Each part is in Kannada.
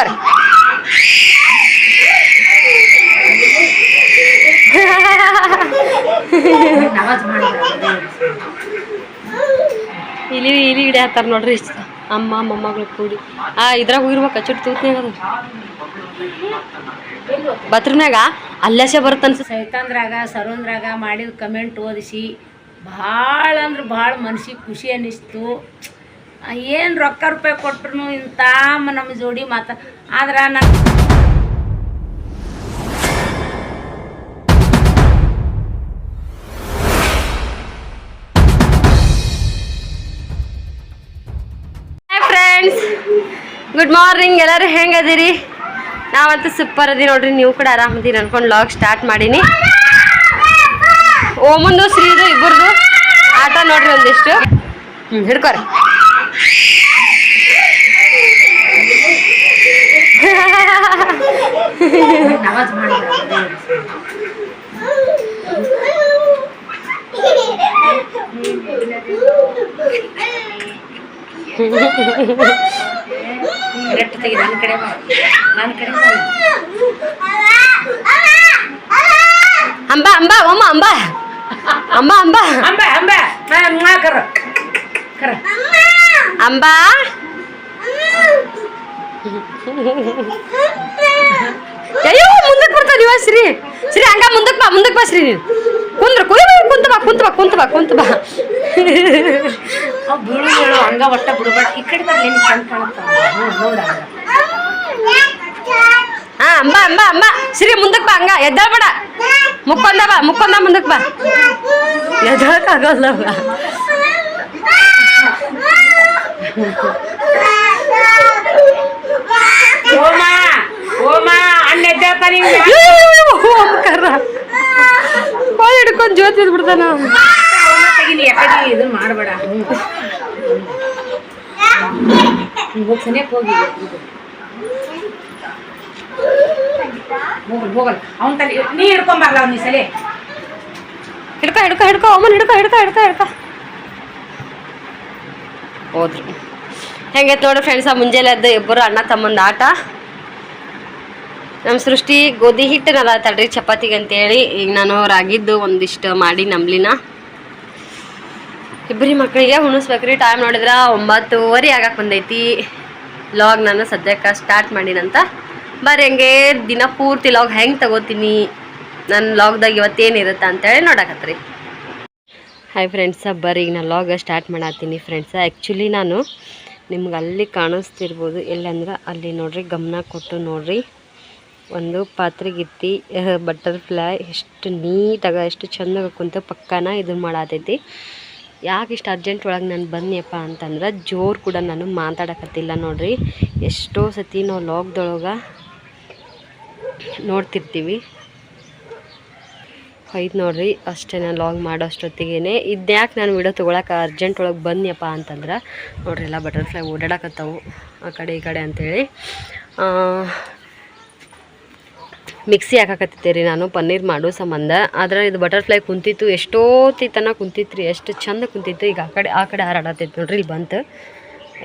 ಹಿಡ್ಕೊರಿ ಇಲಿ ಇಲಿ ಹಾಕ್ತಾರ ನೋಡ್ರಿ ಅಮ್ಮ, ಮೊಮ್ಮಗಳು ಕೂಡಿ. ಆ, ಇದ್ರಾಗ ಹೋಗಿರ್ಬೇಕು ಚುಟ್ಟು ತೂತ್ನಾಗ ಅದು. ಬತ್ರನಾಗ ಅಲ್ಲಾಸೆ ಬರುತ್ತೆ ಸೈತಾಂದ್ರಾಗ ಸರೋಂದ್ರಾಗ ಮಾಡಿದ ಕಮೆಂಟ್ ಓದಿಸಿ, ಭಾಳ ಅಂದ್ರೆ ಭಾಳ ಮನ್ಸಿಗೆ ಖುಷಿ ಅನ್ನಿಸ್ತು. ಏನು ರೊಕ್ಕ ರೂಪಾಯಿ ಕೊಟ್ರು ಇಂಥ ನಮ್ಮ ಜೋಡಿ ಮಾತ ಆದ್ರೆ ನಾನು ಫ್ರೆಂಡ್ಸ್ ಗುಡ್ ಮಾರ್ನಿಂಗ್ ಎಲ್ಲರೂ ಹೆಂಗದಿರಿ? ನಾವಂತೂ ಸೂಪರ್ ಅದಿ ನೋಡ್ರಿ. ನೀವು ಕೂಡ ಆರಾಮದೀರಿ ಅನ್ಕೊಂಡು ಲಾಗ್ ಸ್ಟಾರ್ಟ್ ಮಾಡೀನಿ. ಓಮಂದು, ಶ್ರೀದು, ಇಬ್ಬರದು ಆಟ ನೋಡ್ರಿ ಒಂದಿಷ್ಟು. ಹ್ಞೂ ಹಿಡ್ಕೊರಿ. ನವಾಜ್ ಮಾಡ್ಬೇಡ ಕರೆಕ್ಟ್ ತೆಗಿ ನನ್ನ ಕಡೆ ಬಾ ನನ್ನ ಕಡೆ ಬಾ. ಅಂಬ ಅಂಬ ಓಮ ಅಂಬ ಅಂಬ ಅಂಬ ಅಂಬೆ ಅಂಬೆ ಹಾ, ಮ್ವಾ ಕರ ಕರ ಅಂಬ ಅಯ್ಯೋ ಮುಂದಕ್ಕೆ ಬರ್ತಾನೆ ಇವ ಶ್ರೀ ಶ್ರೀ ಹಂಗ ಮುಂದಕ್ಕೆ ಬಾ ಮುಂದಕ್ಕೆ ಬಾ ಶ್ರೀ ನೀನು ಕುಂದ್ರ ಕುಯ್ ಕುಂತ ಬಾ ಕುಂತ ಬಾ ಕುಂತ ಬಾ ಕುಂತ ಬಾ ಅವ್ ಬೀಳು ಬೀಳು ಹಂಗ ಒಟ್ಟ ಬಿಡ್ಬೇಡ ಈ ಕಡೆ ಬರ್ಲಿ ನೀನು ಕಣ್ ಕಾಣುತ್ತಾವ ಹ್ಞೂ ನೋಡ ಹಾ ಅಂಬ ಅಂಬ ಅಂಬ ಶ್ರೀ ಮುಂದಕ್ಕೆ ಬಾ ಹಂಗ ಎದ್ದಾಳ್ಬೇಡ ಮುಕ್ಕೊಂದ ಬಾ ಮುಕ್ಕೊಂದ ಮುಂದಕ್ಕೆ ಬಾ ಎದ್ದಾಳಕ್ಕಾಗಲ್ಲ ಬಾ ಓಮ ಓಮಾ ಅಣ್ಣ ಎದ್ದೇಳ್ತಾನೆ ಹಿಂಗೆ. ಓಂಕಾರ ಕೋಳಿ ಹಿಡ್ಕೊಂಡು ಜ್ಯೋತಿ ಬಿಡ್ತಾನ ಇದನ್ನ ಮಾಡಬೇಡ. ಹೋಗಿ ಸನಿಯಕ್ಕೆ ಹೋಗಿ. ಹೋಗಲ್ ಹೋಗಲ್ ಅವನ ತಲೆ ನೀ ಹಿಡ್ಕೊಂಬರ್ಲ ಅವ್ನ ಈ ಸಲ. ಹಿಡ್ಕ ಹಿಡ್ಕ ಹಿಡ್ಕ ಅವನ್ ಹಿಡ್ಕ ಹಿಡ್ಕ ಹಿಡ್ಕ ಹಿಡ್ಕ. ಹೋದ್ರು. ಹೆಂಗೈತೆ ನೋಡಿ ಫ್ರೆಂಡ್ಸ ಮುಂಜಾನೆ ಅದ ಇಬ್ಬರು ಅಣ್ಣ ತಮ್ಮಂದು ಆಟ. ನಮ್ಮ ಸೃಷ್ಟಿ ಗೋಧಿ ಹಿಟ್ಟು ನಲ್ಲ ತಡ್ರಿ ಚಪಾತಿಗೆ ಅಂತೇಳಿ. ಈಗ ನಾನು ರಾಗಿದ್ದು ಒಂದಿಷ್ಟು ಮಾಡಿ ನಂಬ್ಲಿನ. ಇಬ್ಬರಿ ಮಕ್ಕಳಿಗೆ ಉಣಿಸ್ಬೇಕ್ರಿ. ಟೈಮ್ ನೋಡಿದ್ರೆ ಒಂಬತ್ತುವರೆ ಆಗಕ್ಕೆ ಬಂದೈತಿ. ಲಾಗ್ ನಾನು ಸದ್ಯಕ್ಕೆ ಸ್ಟಾರ್ಟ್ ಮಾಡಿನಂತ. ಬರ್ರಿ ಹೆಂಗೆ ದಿನ ಪೂರ್ತಿ ಲಾಗ್ ಹೆಂಗೆ ತಗೋತೀನಿ? ನನ್ನ ಲಾಗ್ದಾಗ ಇವತ್ತೇನಿರುತ್ತೆ ಅಂತೇಳಿ ನೋಡಕತ್ರಿ. ಹಾಯ್ ಫ್ರೆಂಡ್ಸ ಬರ್ರಿ ಈಗ ನಾನು ಲಾಗ್ ಸ್ಟಾರ್ಟ್ ಮಾಡತ್ತೀನಿ ಫ್ರೆಂಡ್ಸ ಆ್ಯಕ್ಚುಲಿ ನಾನು ನಿಮ್ಗೆ ಅಲ್ಲಿ ಕಾಣಿಸ್ತಿರ್ಬೋದು. ಎಲ್ಲಂದ್ರೆ ಅಲ್ಲಿ ನೋಡ್ರಿ, ಗಮನ ಕೊಟ್ಟು ನೋಡ್ರಿ. ಒಂದು ಪಾತ್ರೆಗಿತ್ತಿ ಬಟರ್ಫ್ಲೈ, ಎಷ್ಟು ನೀಟಾಗ, ಎಷ್ಟು ಚಂದಾಗ ಕುಂತ ಪಕ್ಕನ ಇದು ಮಾಡತೈತಿ. ಯಾಕೆ ಇಷ್ಟು ಅರ್ಜೆಂಟ್ ಒಳಗೆ ನಾನು ಬನ್ನಿಯಪ್ಪ ಅಂತಂದ್ರೆ, ಜೋರು ಕೂಡ ನಾನು ಮಾತಾಡಕತ್ತಿಲ್ಲ ನೋಡ್ರಿ. ಎಷ್ಟೋ ಸತಿ ನಾವು ಲಾಕ್ದೊಳಗೆ ನೋಡ್ತಿರ್ತೀವಿ. ಐದು ನೋಡ್ರಿ ಅಷ್ಟೇ ನಾನು ಲಾಗ್ ಮಾಡೋ ಅಷ್ಟೊತ್ತಿಗೆ ಇದ್ಯಾಕೆ ನಾನು ವಿಡಿಯೋ ತೊಗೊಳಕ್ಕೆ ಅರ್ಜೆಂಟ್ ಒಳಗೆ ಬಂದ್ನಪ್ಪ ಅಂತಂದ್ರೆ, ನೋಡ್ರಿ ಎಲ್ಲ ಬಟರ್ಫ್ಲೈ ಓಡಾಡಕತ್ತವು ಆ ಕಡೆ ಈ ಕಡೆ ಅಂತೇಳಿ. ಮಿಕ್ಸಿ ಹಾಕಾಕತ್ತಿದ್ದೆ ರೀ ನಾನು, ಪನ್ನೀರ್ ಮಾಡೋ ಸಂಬಂಧ. ಆದ್ರೆ ಇದು ಬಟರ್ಫ್ಲೈ ಕುಂತಿತ್ತು ಎಷ್ಟೋತಿ ತನಕ ಕುಂತಿತ್ತು ರೀ ಎಷ್ಟು ಚಂದ ಕುಂತಿತ್ತು. ಈಗ ಆ ಕಡೆ ಆ ಕಡೆ ಹಾರಾಡತ್ತೈತೆ ನೋಡ್ರಿ, ಇಲ್ಲಿ ಬಂತು.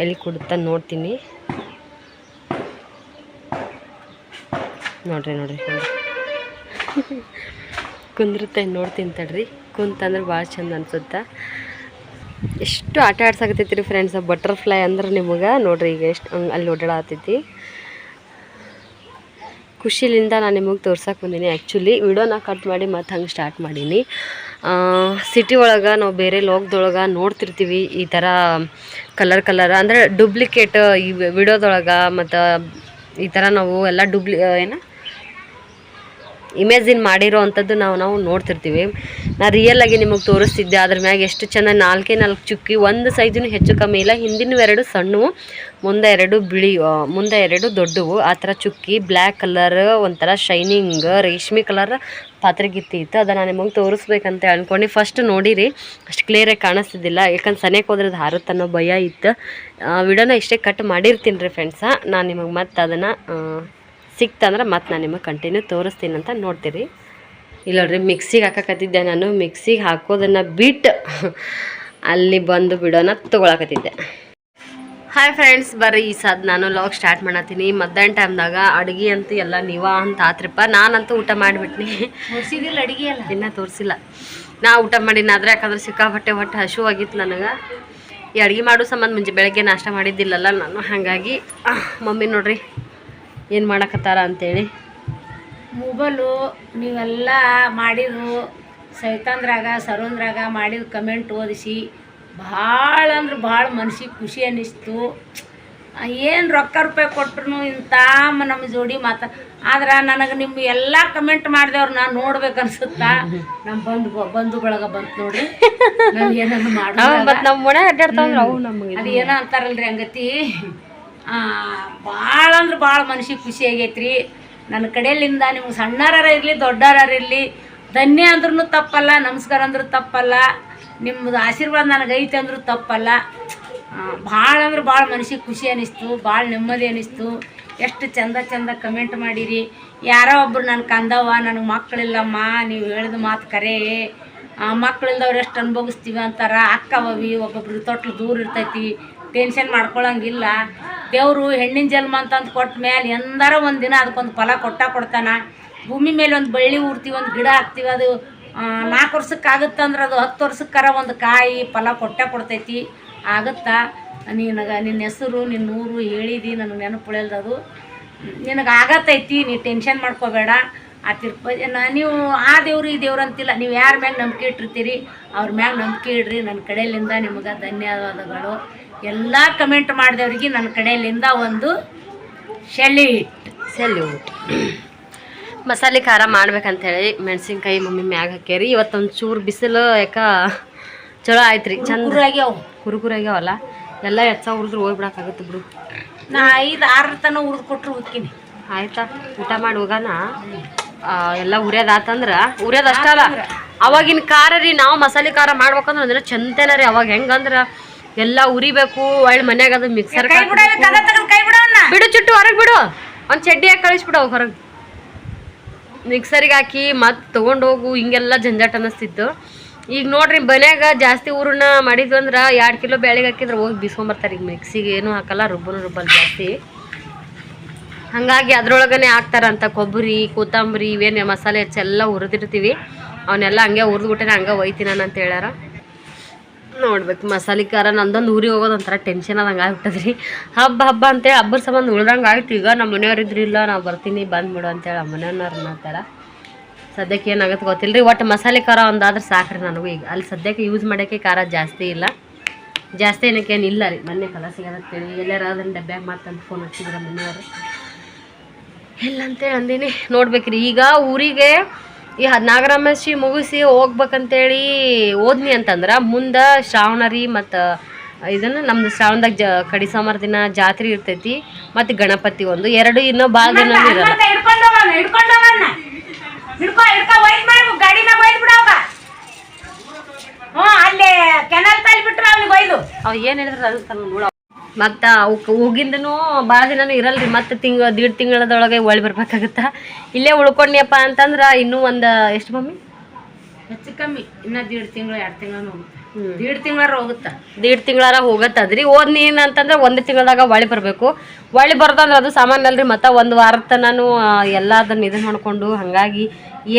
ಎಲ್ಲಿ ಕುಡುತ್ತ ನೋಡ್ತೀನಿ. ನೋಡ್ರಿ ನೋಡ್ರಿ ನೋಡ್ರಿ. ಕುಂದ್ರುತ್ತೆ ನೋಡ್ತೀನಿ ತಡ್ರಿ ಕುಂತಂದ್ರೆ ಭಾಳ ಚಂದ ಅನ್ಸುತ್ತೆ. ಎಷ್ಟು ಆಟ ಆಡ್ಸಾಕತ್ತೈತಿ ರೀ ಫ್ರೆಂಡ್ಸ್ ಬಟರ್ಫ್ಲೈ ಅಂದ್ರೆ ನಿಮಗೆ. ನೋಡ್ರಿ ಈಗ ಎಷ್ಟು ಹಂಗೆ ಅಲ್ಲಿ ಓಡಾಡತ್ತೈತಿ ಖುಷಿಲಿಂದ ನಾನು ನಿಮಗೆ ತೋರ್ಸಕ್ಕೆ ಬಂದೀನಿ. ಆ್ಯಕ್ಚುಲಿ ವಿಡಿಯೋನ ಕಟ್ ಮಾಡಿ ಮತ್ತೆ ಹಂಗೆ ಸ್ಟಾರ್ಟ್ ಮಾಡೀನಿ. ಸಿಟಿ ಒಳಗೆ ನಾವು ಬೇರೆ ಲೋಕದೊಳಗೆ ನೋಡ್ತಿರ್ತೀವಿ ಈ ಥರ ಕಲರ್ ಕಲರ್ ಅಂದರೆ ಡೂಪ್ಲಿಕೇಟ್ ಈ ವಿಡಿಯೋದೊಳಗೆ ಮತ್ತು ಈ ಥರ ನಾವು ಎಲ್ಲ ಡೂಪ್ಲಿ ಏನು? ಇಮೇಜಿನ್ ಮಾಡಿರೋ ಅಂಥದ್ದು ನಾವು ನಾವು ನೋಡ್ತಿರ್ತೀವಿ. ನಾ ರಿಯಲ್ ಆಗಿ ನಿಮಗೆ ತೋರಿಸ್ತಿದ್ದೆ. ಅದ್ರ ಮ್ಯಾಗ ಎಷ್ಟು ಚೆನ್ನಾಗಿ ನಾಲ್ಕೇ ನಾಲ್ಕು ಚುಕ್ಕಿ, ಒಂದು ಸೈಜು ಹೆಚ್ಚು ಕಮ್ಮಿ ಇಲ್ಲ. ಹಿಂದಿನ ಎರಡು ಸಣ್ಣವು ಮುಂದೆ ಎರಡು ಬಿಳಿ ಮುಂದೆ ಎರಡು ದೊಡ್ಡವು. ಆ ಥರ ಚುಕ್ಕಿ ಬ್ಲ್ಯಾಕ್ ಕಲರ್ ಒಂಥರ ಶೈನಿಂಗ್ ರೇಷ್ಮೆ ಕಲರ್ ಪಾತ್ರೆಗಿತ್ತಿ ಇತ್ತು. ಅದನ್ನು ನಿಮಗೆ ತೋರಿಸ್ಬೇಕಂತ ಅಂದ್ಕೊಂಡು ಫಸ್ಟ್ ನೋಡಿರಿ, ಅಷ್ಟು ಕ್ಲಿಯರಾಗಿ ಕಾಣಿಸ್ತಿದ್ದಿಲ್ಲ. ಯಾಕಂದ್ರೆ ಸನೇಕ್ ಹೋದ್ರೆ ಅದು ಹಾರುತ್ತೆ ಭಯ ಇತ್ತು. ವಿಡಿಯೋನ ಇಷ್ಟೇ ಕಟ್ ಮಾಡಿರ್ತೀನಿ ರೀ ಫ್ರೆಂಡ್ಸ ನಾನು ನಿಮಗೆ ಮತ್ತೆ ಅದನ್ನು ಸಿಕ್ತಂದ್ರೆ ಮತ್ತೆ ನಾನು ನಿಮಗೆ ಕಂಟಿನ್ಯೂ ತೋರಿಸ್ತೀನಿ ಅಂತ ನೋಡ್ತೀರಿ. ಇಲ್ಲ ನೋಡ್ರಿ ಮಿಕ್ಸಿಗೆ ಹಾಕಕತ್ತಿದ್ದೆ ನಾನು. ಮಿಕ್ಸಿಗೆ ಹಾಕೋದನ್ನು ಬಿಟ್ಟು ಅಲ್ಲಿ ಬಂದು ಬಿಡೋನ ತೊಗೊಳಕತ್ತಿದ್ದೆ. ಹಾಯ್ ಫ್ರೆಂಡ್ಸ್ ಬರ್ರಿ ಈ ಸದ್ ನಾನು ಲಾಗ್ ಸ್ಟಾರ್ಟ್ ಮಾಡತ್ತೀನಿ. ಮಧ್ಯಾಹ್ನ ಟೈಮ್ದಾಗ ಅಡುಗೆ ಅಂತೂ ಎಲ್ಲ ನೀವ ಅಂತ ಆತ್ರಿಪ್ಪ. ನಾನಂತೂ ಊಟ ಮಾಡಿಬಿಟ್ನಿ. ತೋರಿಸಿದಿಲ್ಲ ಅಡುಗೆ ಅಲ್ಲ ಇನ್ನೂ ತೋರಿಸಿಲ್ಲ. ನಾ ಊಟ ಮಾಡಿನಾದ್ರೆ ಯಾಕಂದ್ರೆ ಸಿಕ್ಕಾಪಟ್ಟೆ ಹೊಟ್ಟೆ ಹಸು ಆಗಿತ್ತು ನನಗೆ. ಈ ಅಡುಗೆ ಮಾಡೋ ಸಂಬಂಧ ಮುಂಚೆ ಬೆಳಗ್ಗೆ ನಾಷ್ಟ ಮಾಡಿದ್ದಿಲ್ಲಲ್ಲ ನಾನು. ಹಾಗಾಗಿ ಮಮ್ಮಿ ನೋಡ್ರಿ ಏನು ಮಾಡಕತ್ತಾರ ಅಂತೇಳಿ? ಮೊಬೈಲು ನೀವೆಲ್ಲ ಮಾಡಿದ್ರು ಸೈತಂದ್ರಾಗ ಸರೋಂದ್ರಾಗ ಮಾಡಿದ ಕಮೆಂಟ್ ಓದಿಸಿ ಭಾಳ ಅಂದ್ರೆ ಭಾಳ ಮನ್ಸಿಗೆ ಖುಷಿ ಅನ್ನಿಸ್ತು. ಏನು ರೊಕ್ಕ ರೂಪಾಯಿ ಕೊಟ್ರು ಇಂಥ ನಮ್ಮ ಜೋಡಿ ಮಾತಾ ಆದ್ರೆ ನನಗೆ ನಿಮ್ಮ ಎಲ್ಲ ಕಮೆಂಟ್ ಮಾಡಿದವ್ರು ನಾನು ನೋಡ್ಬೇಕು ಅನ್ಸುತ್ತಾ? ನಮ್ಮ ಬಂಧು ಬಂಧು ಬಳಗ ಬಂತು ನೋಡಿ ಏನಾದ್ರು ಮಾಡಿ ಅದು ಏನೋ ಅಂತಾರಲ್ರಿ ಹಂಗತಿ. ಭಾಳ ಅಂದ್ರೆ ಭಾಳ ಮನ್ಸಿಗೆ ಖುಷಿ ಆಗೈತ್ರಿ. ನನ್ನ ಕಡೆಯಲ್ಲಿಂದ ನಿಮ್ಗೆ ಸಣ್ಣಾರ ಇರಲಿ ದೊಡ್ಡಾರ ಇರಲಿ, ಧನ್ಯ ಅಂದ್ರೂ ತಪ್ಪಲ್ಲ, ನಮಸ್ಕಾರ ಅಂದ್ರೂ ತಪ್ಪಲ್ಲ ನಿಮ್ಮದು ಆಶೀರ್ವಾದ ನನಗೆ ಐತೆ ಅಂದ್ರೂ ತಪ್ಪಲ್ಲ. ಭಾಳ ಅಂದ್ರೆ ಭಾಳ ಮನ್ಸಿಗೆ ಖುಷಿ ಅನ್ನಿಸ್ತು ಭಾಳ ನೆಮ್ಮದಿ ಅನ್ನಿಸ್ತು ಎಷ್ಟು ಚಂದ ಚಂದ ಕಮೆಂಟ್ ಮಾಡಿರಿ. ಯಾರೋ ಒಬ್ರು ನನ್ನ ಕಂದವ, ನನಗೆ ಮಕ್ಕಳಿಲ್ಲಮ್ಮ ನೀವು ಹೇಳಿದ ಮಾತು ಕರೆ. ಮಕ್ಕಳಿಲ್ದವ್ರು ಎಷ್ಟು ಅನುಭವಿಸ್ತೀವಿ ಅಂತಾರ. ಅಕ್ಕವವಿ ಒಬ್ಬೊಬ್ರು ತೊಟ್ಲು ದೂರ ಇರ್ತೈತಿ, ಟೆನ್ಷನ್ ಮಾಡ್ಕೊಳಂಗಿಲ್ಲ. ದೇವರು ಹೆಣ್ಣಿನ ಜನ್ಮ ಅಂತಂದು ಕೊಟ್ಟ ಮೇಲೆ ಎಂದಾರ ಒಂದು ದಿನ ಅದಕ್ಕೊಂದು ಫಲ ಕೊಟ್ಟ ಕೊಡ್ತಾನ. ಭೂಮಿ ಮೇಲೆ ಒಂದು ಬಳ್ಳಿ ಊರ್ತೀವಿ ಒಂದು ಗಿಡ ಹಾಕ್ತೀವಿ, ಅದು ನಾಲ್ಕು ವರ್ಷಕ್ಕೆ ಆಗುತ್ತಂದ್ರೆ ಅದು ಹತ್ತು ವರ್ಷಕ್ಕಾರ ಒಂದು ಕಾಯಿ ಫಲ ಕೊಟ್ಟೆ ಕೊಡ್ತೈತಿ. ಆಗುತ್ತಾ? ನಿನಗೆ ನಿನ್ನ ಹೆಸರು ನಿನ್ನ ಊರು ಹೇಳಿದಿ, ನನಗೆ ನೆನಪು ಅದು ನಿನಗೆ ಆಗತ್ತೈತಿ ನೀ ಟೆನ್ಷನ್ ಮಾಡ್ಕೋಬೇಡ. ಆ ತಿರುಪತಿ ನೀವು ಆ ದೇವ್ರು ಈ ದೇವ್ರು ಅಂತಿಲ್ಲ, ನೀವು ಯಾರ ಮ್ಯಾಗ ನಂಬಿಕೆ ಇಟ್ಟಿರ್ತೀರಿ, ಅವ್ರ ಮ್ಯಾಗ ನಂಬಿಕೆ ಇಡ್ರಿ ನನ್ನ ಕಡೆಯಿಂದ ನಿಮಗೆ ಧನ್ಯವಾದಗಳು. ಎಲ್ಲ ಕಮೆಂಟ್ ಮಾಡಿದವ್ರಿಗೆ ನನ್ನ ಕಡೆಯಲ್ಲಿಂದ ಒಂದು ಶೆಲ್ಯೂಟ್ ಸೆಲ್ಯೂಟ್ ಮಸಾಲೆ ಖಾರ ಮಾಡ್ಬೇಕಂತೇಳಿ ಮೆಣಸಿನ್ಕಾಯಿ ಮಮ್ಮಿ ಮ್ಯಾಗ ಹಾಕ್ಯಾರಿ. ಇವತ್ತೊಂದು ಚೂರು ಬಿಸಿಲು ಯಾಕ ಚಲೋ ಆಯ್ತು ರೀ ಚಂದ ಕುರುಕುರಾಗ್ಯಾವಲ್ಲ ಎಲ್ಲ ಎಚ್ಚ ಹುರಿದ್ರು ಹೋಗ್ಬಿಡಕ್ಕಾಗುತ್ತೆ ಬಿಡು. ನಾ ಐದು ಆರು ತನ ಉರಿದು ಕೊಟ್ಟರು ಹೋಗ್ತೀನಿ ಆಯ್ತಾ? ಊಟ ಮಾಡಿ ಹೋಗೋಣ. ಎಲ್ಲ ಉರಿಯೋದಾತಂದ್ರೆ ಉರಿಯೋದು ಅಷ್ಟಲ್ಲ ಅವಾಗಿನ ಖಾರ ರೀ ನಾವು ಮಸಾಲೆ ಖಾರ ಮಾಡ್ಬೇಕಂದ್ರೆ ಅಂದ್ರೆ ಚಂತೇನ ರೀ. ಅವಾಗ ಹೆಂಗಂದ್ರ ಎಲ್ಲ ಉರಿಬೇಕು ಒಳ್ಳೆ ಮನ್ಯಾಗ ಅದು ಮಿಕ್ಸರ್ ಬಿಡ ಚುಟ್ಟು ಹೊರಗೆ ಬಿಡು. ಒಂದು ಚಡ್ಡಿ ಹಾಕಿ ಕಳಿಸ್ಬಿಡು ಹೊರಗ್ ಹೊರಗೆ. ಮಿಕ್ಸರಿಗೆ ಹಾಕಿ ಮತ್ತೆ ತೊಗೊಂಡು ಹೋಗು ಹಿಂಗೆಲ್ಲ ಜಂಜಾಟ ಅನ್ನಿಸ್ತಿತ್ತು. ಈಗ ನೋಡ್ರಿ ಮನ್ಯಾಗ ಜಾಸ್ತಿ ಊರನ್ನ ಮಾಡಿದ್ವಿ ಅಂದ್ರೆ ಎರಡು ಕಿಲೋ ಬ್ಯಾಳಿಗೆ ಹಾಕಿದ್ರೆ ಹೋಗಿ ಬಿಸ್ಕೊಂಬರ್ತಾರೆ ಈಗ ಮಿಕ್ಸಿಗೆ. ಏನೂ ಹಾಕಲ್ಲ ರುಬ್ಬನು ರುಬ್ಬಲ್ ಜಾಸ್ತಿ. ಹಾಗಾಗಿ ಅದ್ರೊಳಗನೆ ಹಾಕ್ತಾರಂತ ಕೊಬ್ಬರಿ ಕೊತ್ತಂಬರಿ ಇವೇನು ಮಸಾಲೆ ಹೆಚ್ಚೆಲ್ಲ ಹುರಿದಿರ್ತೀವಿ ಅವನ್ನೆಲ್ಲ ಹಂಗೆ ಹುರಿದ್ಬಿಟ್ಟೆ ಹಂಗೆ ಒಯ್ತೀನಿ ಅಂತ ಹೇಳ್ಯಾರ. ನೋಡ್ಬೇಕು. ಮಸಾಲೆ ಖಾರ ನಂದೊಂದು ಊರಿಗೆ ಹೋಗೋದು ಒಂಥರ ಟೆನ್ಷನ್ ಆದಂಗೆ ಆಗ್ಬಿಟ್ಟದ್ರಿ. ಹಬ್ಬ ಹಬ್ಬ ಅಂತೇಳಿ ಹಬ್ಬದ ಸಂಬಂಧ ಉಳ್ದಂಗೆ ಆಯ್ತು. ಈಗ ನಮ್ಮ ಮನೆಯವ್ರು ಇಲ್ಲ, ನಾವು ಬರ್ತೀನಿ ಬಂದ್ಬಿಡು ಅಂತೇಳಿ ನಮ್ಮ ಮನೆಯವ್ರು ಅನ್ನತ್ತಾರ ಸದ್ಯಕ್ಕೆ ಏನಾಗುತ್ತೆ ಗೊತ್ತಿಲ್ಲ ರೀ ಒಟ್ಟು ಮಸಾಲೆ ಖಾರ ಒಂದಾದ್ರೆ ಸಾಕ್ರಿ ನನಗೂ ಈಗ. ಅಲ್ಲಿ ಸದ್ಯಕ್ಕೆ ಯೂಸ್ ಮಾಡೋಕ್ಕೆ ಖಾರ ಜಾಸ್ತಿ ಇಲ್ಲ. ಜಾಸ್ತಿ ಏನಕ್ಕೆ ಏನು ಇಲ್ಲ ರೀ. ಮೊನ್ನೆ ಕಲ ಸಿಗೋದತ್ತೇಳಿ ಎಲ್ಲಾರ ಅದನ್ನು ಡಬ್ಬ್ಯಾಗ ಮಾಡ್ತಂತ ಫೋನ್ ಹಚ್ಚಿದ್ರೆ ಮನೆಯವರು. ಇಲ್ಲ ಅಂತೇಳಿ ಅಂದೀನಿ. ನೋಡ್ಬೇಕ್ರಿ. ಈಗ ಊರಿಗೆ ಈ ನಾಗರಾಮಸಿ ಮುಗಿಸಿ ಹೋಗ್ಬೇಕಂತೇಳಿ ಓದ್ನಿ ಅಂತಂದ್ರೆ ಮುಂದೆ ಶ್ರಾವಣರಿ ಮತ್ತು ಇದನ್ನು ನಮ್ದು ಶ್ರಾವಣದಾಗ ಜ ಕಡಿ ಸಾಮಾರ ದಿನ ಜಾತ್ರೆ ಇರ್ತೈತಿ ಮತ್ತು ಗಣಪತಿ ಒಂದು ಎರಡು ಇನ್ನೂ ಭಾಳ ದಿನ ಇರಲ್ಲ ಅವ್ ಏನು ಹೇಳಿದ್ರೆ ಅದು ತನ್ನ ನೋಡ ಮತ್ತು ಅವಕ್ಕೆ ಹೋಗಿಂದನೂ ಭಾಳ ದಿನನೂ ಇರಲ್ರಿ ಮತ್ತೆ ತಿಂಗ ದೀಡ್ ತಿಂಗಳದೊಳಗೆ ಒಳ್ಳೆ ಬರ್ಬೇಕಾಗತ್ತೆ. ಇಲ್ಲೇ ಉಳ್ಕೊಂಡ್ಯಪ್ಪ ಅಂತಂದ್ರೆ ಇನ್ನೂ ಒಂದು ಎಷ್ಟು ಮಮ್ಮಿ? ಹೆಚ್ಚು ಕಮ್ಮಿ ಇನ್ನ ದೀಡ್ ತಿಂಗಳು ಎರಡು ತಿಂಗಳು ಹೋಗುತ್ತೆ. ದೀಡ್ ತಿಂಗಳಾರ ಹೋಗುತ್ತಾ? ದೀಡ್ ತಿಂಗಳಾರ ಹೋಗತ್ತದ್ರಿ. ಓದ್ ನೀನ್ ಅಂತಂದ್ರೆ ಒಂದು ತಿಂಗಳದಾಗ ಒಳ್ಳೆ ಬರಬೇಕು. ಒಳ್ಳೆ ಬರ್ದಂದ್ರೆ ಅದು ಸಾಮಾನ್ಯ ಅಲ್ರಿ ಮತ್ತೆ ಒಂದು ವಾರ ತನೂ ಎಲ್ಲ ಅದನ್ನ ಇದನ್ನ ಮಾಡ್ಕೊಂಡು ಹಾಗಾಗಿ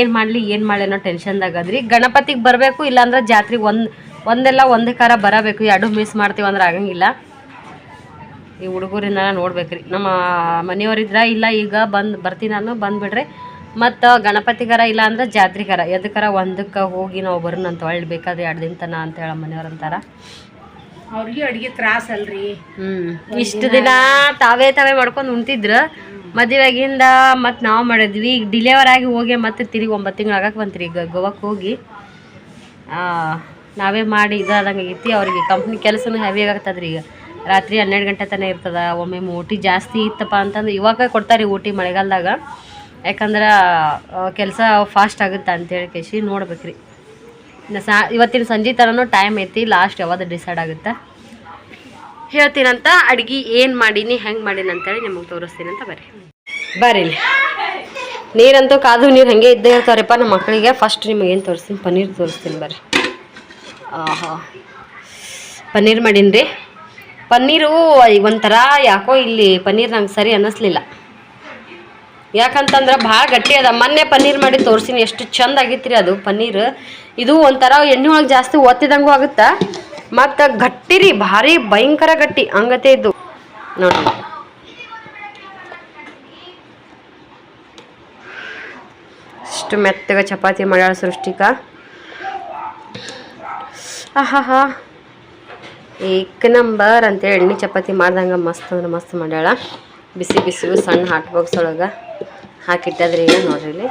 ಏನು ಮಾಡಲಿ ಏನು ಮಾಡಲಿ ಅನ್ನೋ ಟೆನ್ಷನ್ದಾಗ ಅದ್ರಿ. ಗಣಪತಿಗೆ ಬರಬೇಕು ಇಲ್ಲಾಂದ್ರೆ ಜಾತ್ರೆಗೆ ಒಂದು ಒಂದೆಲ್ಲ ಒಂದೇ ಕಾರ ಬರಬೇಕು. ಎರಡು ಮಿಸ್ ಮಾಡ್ತೀವಿ ಅಂದ್ರೆ ಆಗಂಗಿಲ್ಲ. ಈ ಹುಡುಗರಿಂದ ನೋಡ್ಬೇಕ್ರಿ. ನಮ್ಮ ಮನೆಯವರಿದ್ರ ಇಲ್ಲ ಈಗ ಬಂದು ಬರ್ತೀನಿ ನಾನು ಬಂದುಬಿಡ್ರಿ. ಮತ್ತು ಗಣಪತಿಗರ ಇಲ್ಲ ಅಂದ್ರೆ ಜಾತ್ರೆಗರ. ಎದಕ್ಕರ ಒಂದಕ್ಕೆ ಹೋಗಿ ನಾವು ಬರೋಣ ಅಂತ ಹೊಳ್ಳಿ ಬೇಕಾದ್ರೆ ಎರಡು ದಿನ ತನ ಅಂತ ಹೇಳ ಮನೆಯವ್ರು ಅಂತಾರ. ಅವ್ರಿಗೆ ಅಡ್ಗೆ ತ್ರಾಸ ಅಲ್ರಿ. ಹ್ಞೂ ಇಷ್ಟು ದಿನ ತಾವೇ ತಾವೇ ಮಾಡ್ಕೊಂಡು ಉಣ್ತಿದ್ರು. ಮದುವೆಗಿಂದ ಮತ್ತು ನಾವು ಮಾಡಿದ್ವಿ. ಈಗ ಡಿಲೆವರ್ ಆಗಿ ಹೋಗಿ ಮತ್ತೆ ತಿರುಗಿ ಒಂಬತ್ತು ತಿಂಗಳು ಆಗಕ್ಕೆ ಬಂತ್ರಿ. ಈಗ ಗೋವಾಕ್ಕೆ ಹೋಗಿ ಆ, ನಾವೇ ಮಾಡಿ ಇದಾದಂಗೆ ಐತಿ ಅವ್ರಿಗೆ ಕಂಪ್ನಿ ಕೆಲಸನೂ ಹೆವಿ ಆಗತ್ತದ್ರಿ ಈಗ. ರಾತ್ರಿ ಹನ್ನೆರಡು ಗಂಟೆ ತನಕ ಇರ್ತದೆ. ಒಮ್ಮೆ ಊಟಿ ಜಾಸ್ತಿ ಇತ್ತಪ್ಪ ಅಂತಂದ್ರೆ ಇವಾಗ ಕೊಡ್ತಾರೆ ಊಟಿ ಮಳೆಗಾಲದಾಗ. ಯಾಕಂದ್ರೆ ಕೆಲಸ ಫಾಸ್ಟ್ ಆಗುತ್ತೆ ಅಂತೇಳಿ ಕೇಶಿ ನೋಡ್ಬೇಕ್ರಿ. ಇನ್ನು ಸಾ, ಇವತ್ತಿನ ಸಂಜೆ ಥರನೂ ಟೈಮ್ ಐತಿ ಲಾಸ್ಟ್ ಯಾವಾಗ ಡಿಸೈಡ್ ಆಗುತ್ತೆ? ಹೇಳ್ತೀನಂತ, ಅಡುಗೆ ಏನು ಮಾಡೀನಿ, ಹೆಂಗೆ ಮಾಡೀನಿ ಅಂತೇಳಿ ನಿಮಗೆ ತೋರಿಸ್ತೀನಿ ಅಂತ ಬರ್ರಿ. ಬರ್ರಿ. ನೀರಂತೂ ಕಾದು ನೀರು ಹಾಗೆ ಇದ್ದೇ ಇರ್ತಾರಪ್ಪ ನಮ್ಮ ಮಕ್ಕಳಿಗೆ. ಫಸ್ಟ್ ನಿಮಗೆ ಏನು ತೋರಿಸ್ತೀನಿ? ಪನ್ನೀರ್ ತೋರಿಸ್ತೀನಿ ಬರ್ರಿ. ಆಹಾ. ಪನ್ನೀರ್ ಮಾಡೀನಿ ರೀ ಪನ್ನೀರು ಒಂಥರ ಯಾಕೋ ಇಲ್ಲಿ ಪನ್ನೀರ್ ನಂಗೆ ಸರಿ ಅನ್ನಿಸ್ಲಿಲ್ಲ. ಯಾಕಂತಂದ್ರೆ ಭಾಳ ಗಟ್ಟಿ ಅದ. ಮೊನ್ನೆ ಪನ್ನೀರ್ ಮಾಡಿ ತೋರಿಸಿನಿ, ಎಷ್ಟು ಚಂದ ಆಗಿತ್ರಿ ಅದು ಪನ್ನೀರ್. ಇದು ಒಂಥರ ಎಣ್ಣೆ ಒಳಗೆ ಜಾಸ್ತಿ ಒತ್ತಿದಂಗೂ ಆಗುತ್ತಾ, ಮತ್ತು ಗಟ್ಟಿ ರೀ, ಭಾರಿ ಭಯಂಕರ ಗಟ್ಟಿ, ಹಂಗತೆ ಇದ್ದು. ನೋಡಿ ಇಷ್ಟು ಮೆತ್ತಗೆ ಚಪಾತಿ ಮಾಡ್ಯಾಳ ಸೃಷ್ಟಿಕ. ಆಹಾ ಏಕ್ ನಂಬರ್ ಅಂತೇಳಿ ಎಣ್ಣೆ ಚಪಾತಿ ಮಾಡ್ದಂಗೆ ಮಸ್ತ್ ಅಂದ್ರೆ ಮಸ್ತ್ ಮಾಡ್ಯಾಳ. ಬಿಸಿ ಬಿಸಿ ಸಣ್ಣ ಹಾಟ್ ಬಾಕ್ಸ್ ಒಳಗೆ ಹಾಕಿಟ್ಟದ್ರಿ ನೋಡ್ರಿ ಇಲ್ಲಿ.